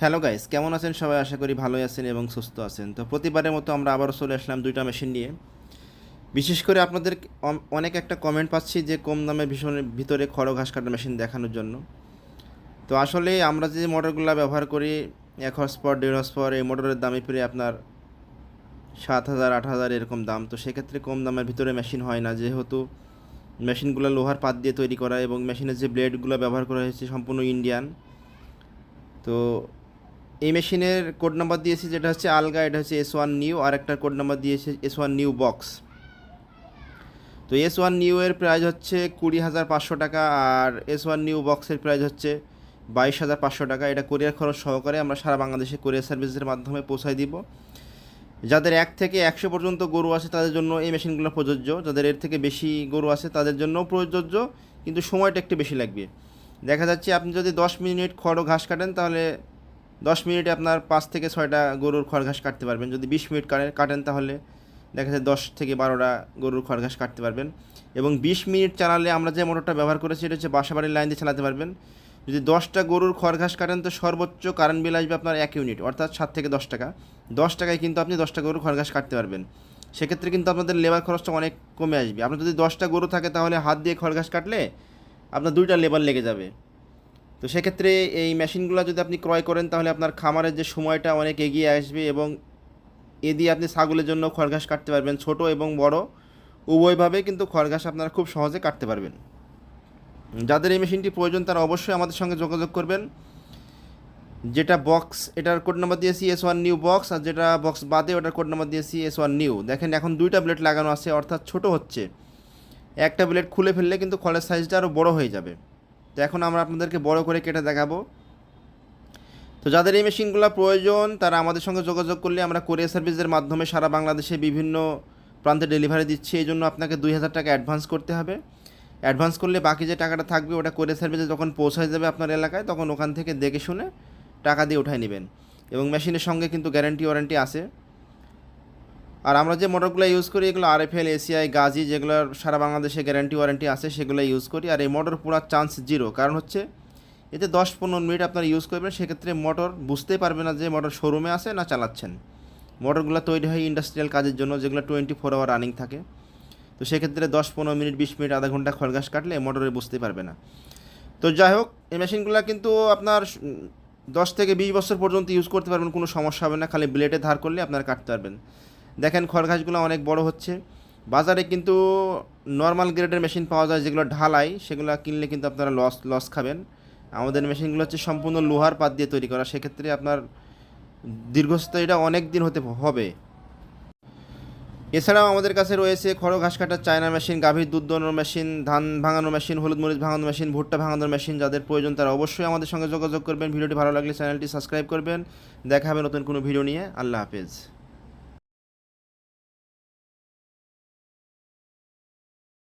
Hello guys কেমন আছেন? সবাই আশা করি ভালোই আছেন এবং সুস্থ আছেন। তো প্রতিবারের মতো আমরা আবারও চলে আসলাম দুইটা মেশিন নিয়ে। বিশেষ করে আপনাদের অনেক একটা কমেন্ট পাচ্ছি যে কম দামে ভীষণ ভিতরে খড় ঘাস কাটা মেশিন দেখানোর জন্য। তো আসলে আমরা যে মোটরগুলো ব্যবহার করি, এক হর্স পর দেড় হর্স পর এই মোটরের দামে প্রায় আপনার সাত হাজার, আট হাজার এরকম দাম। তো সেক্ষেত্রে কম দামের ভিতরে মেশিন হয় না। যেহেতু মেশিনগুলো লোহার পাত দিয়ে তৈরি করা এবং মেশিনের যে ব্লেডগুলো ব্যবহার করা হয়েছে সম্পূর্ণ ইন্ডিয়ান তো এই মেশিনের কোড নাম্বার দিয়েছি, যেটা হচ্ছে আলগা, এটা হচ্ছে এস ওয়ান নিউ আর একটা কোড নাম্বার দিয়েছে এস ওয়ান নিউ বক্স তো এস ওয়ান নিউ এর প্রাইস হচ্ছে কুড়ি হাজার পাঁচশো টাকা, আর এস ওয়ান নিউ বক্সের প্রাইস হচ্ছে বাইশ হাজার পাঁচশো টাকা। এটা কোরিয়ার খরচ সহকারে আমরা সারা বাংলাদেশে কোরিয়ার সার্ভিসের মাধ্যমে পৌঁছায় দিব। যাদের এক থেকে একশো পর্যন্ত গরু আছে, তাদের জন্য এই মেশিনগুলো প্রযোজ্য। যাদের এর থেকে বেশি গরু আছে, তাদের জন্যও প্রযোজ্য, কিন্তু সময়টা একটু বেশি লাগবে। দেখা যাচ্ছে আপনি যদি দশ মিনিট খড় ঘাস কাটেন, তাহলে দশ মিনিটে আপনার পাঁচ থেকে ছয়টা গরুর খড় ঘাস কাটতে পারবেন। যদি বিশ মিনিট কাটেন কাটেন তাহলে দেখা যায় দশ থেকে বারোটা গরুর খড়ঘাস কাটতে পারবেন। এবং বিশ মিনিট চালালে আমরা যে মোটরটা ব্যবহার করেছি, এটা হচ্ছে বাসাবাড়ির লাইন দিয়ে চালাতে পারবেন। যদি দশটা গরুর খড় ঘাস কাটেন, তো সর্বোচ্চ কারেন্ট বিল আসবে আপনার এক ইউনিট অর্থাৎ সাত থেকে দশ টাকা। দশ টাকায় কিন্তু আপনি দশটা গরুর খড় ঘাস কাটতে পারবেন। সেক্ষেত্রে কিন্তু আপনাদের লেবার খরচটা অনেক কমে আসবে। আপনার যদি দশটা গরু থাকে, তাহলে হাত দিয়ে খড় ঘাস কাটলে আপনার দুইটা লেবার লেগে যাবে। তো সেক্ষেত্রে এই মেশিনগুলো যদি আপনি ক্রয় করেন, তাহলে আপনার খামারের যে সময়টা অনেক এগিয়ে আসবে এবং এ দিয়ে আপনি ছাগলের জন্য খড়ঘাস কাটতে পারবেন, ছোট এবং বড়। উভয়ভাবে কিন্তু খড়ঘাস আপনারা খুব সহজে কাটতে পারবেন। যাদের এই মেশিনটি প্রয়োজন, তারা অবশ্যই আমাদের সঙ্গে যোগাযোগ করবেন। যেটা বক্স এটার কোড নাম্বার দিয়েছি এস ওয়ান নিউ বক্স আর যেটা বক্স বাদে ওটার কোড নাম্বার দিয়েছি এস ওয়ান নিউ দেখেন, এখন দুইটা ব্লেড লাগানো আছে, অর্থাৎ ছোট হচ্ছে। একটা ব্লেড খুলে ফেললে কিন্তু খড়ের সাইজটা আরও বড় হয়ে যাবে। তো এখন আমরা আপনাদেরকে বড় করে কেটে দেখাবো। তো যাদের এই মেশিনগুলো প্রয়োজন, তারা আমাদের সঙ্গে যোগাযোগ করলে আমরা কোরিয়ার সার্ভিসের মাধ্যমে সারা বাংলাদেশে বিভিন্ন প্রান্তে ডেলিভারি দিচ্ছি। এই জন্য আপনাকে দুই হাজার টাকা অ্যাডভান্স করতে হবে। অ্যাডভান্স করলে বাকি যে টাকাটা থাকবে, ওটা কোরিয়ার সার্ভিসে যখন পৌঁছায় যাবে আপনার এলাকায়, তখন ওখান থেকে দেখে শুনে টাকা দিয়ে উঠায় নেবেন। এবং মেশিনের সঙ্গে কিন্তু গ্যারান্টি ওয়ারেন্টি আছে। আর আমরা যে মোটরগুলো ইউজ করি, এগুলো আর আরএফএল এসিআই গাজি, যেগুলোর সারা বাংলাদেশে গ্যারান্টি ওয়ারেন্টি আছে, সেগুলো ইউজ করি। আর এই মোটর পুরো চান্স জিরো কারণ হচ্ছে, এতে দশ পনেরো মিনিট আপনারা ইউজ করবেন, সেক্ষেত্রে মোটর বুঝতেই পারবে না যে মোটর শোরুমে আছে না চালাচ্ছেন। মোটরগুলো তৈরি হয় ইন্ডাস্ট্রিয়াল কাজের জন্য, যেগুলো টোয়েন্টি ফোর আওয়ার রানিং থাকে। তো সেক্ষেত্রে দশ পনেরো মিনিট, বিশ মিনিট, আধা ঘণ্টা খড়গাছ কাটলে মোটরে বুঝতে পারবে না। তো যাই হোক, এই মেশিনগুলো কিন্তু আপনার দশ থেকে বিশ বছর পর্যন্ত ইউজ করতে পারবেন, কোনো সমস্যা হবে না। খালি ব্লেডে ধার করলে আপনারা কাটতে পারবেন। দেখেন খড়ঘাসগুলো অনেক বড় হচ্ছে। বাজারে কিন্তু নর্মাল গ্রেডের মেশিন পাওয়া যায়, যেগুলো ঢালাই, সেগুলো কিনলে কিন্তু আপনারা লস লস খাবেন। আমাদের মেশিনগুলো হচ্ছে সম্পূর্ণ লোহার পাত দিয়ে তৈরি করা, সেক্ষেত্রে আপনার দীর্ঘস্থায়ীটা অনেক দিন হতে হবে। এছাড়াও আমাদের কাছে রয়েছে খড় ঘাস কাটার চায়না মেশিন গাভীর দুধ দোয়ানোর মেশিন ধান ভাঙানোর মেশিন হলুদ মরিচ ভাঙানোর মেশিন ভুট্টা ভাঙানোর মেশিন যাদের প্রয়োজন তারা অবশ্যই আমাদের সঙ্গে যোগাযোগ করবেন। ভিডিওটি ভালো লাগলে চ্যানেলটি সাবস্ক্রাইব করবেন। দেখা হবে নতুন কোনো ভিডিও নিয়ে। আল্লাহ হাফেজ।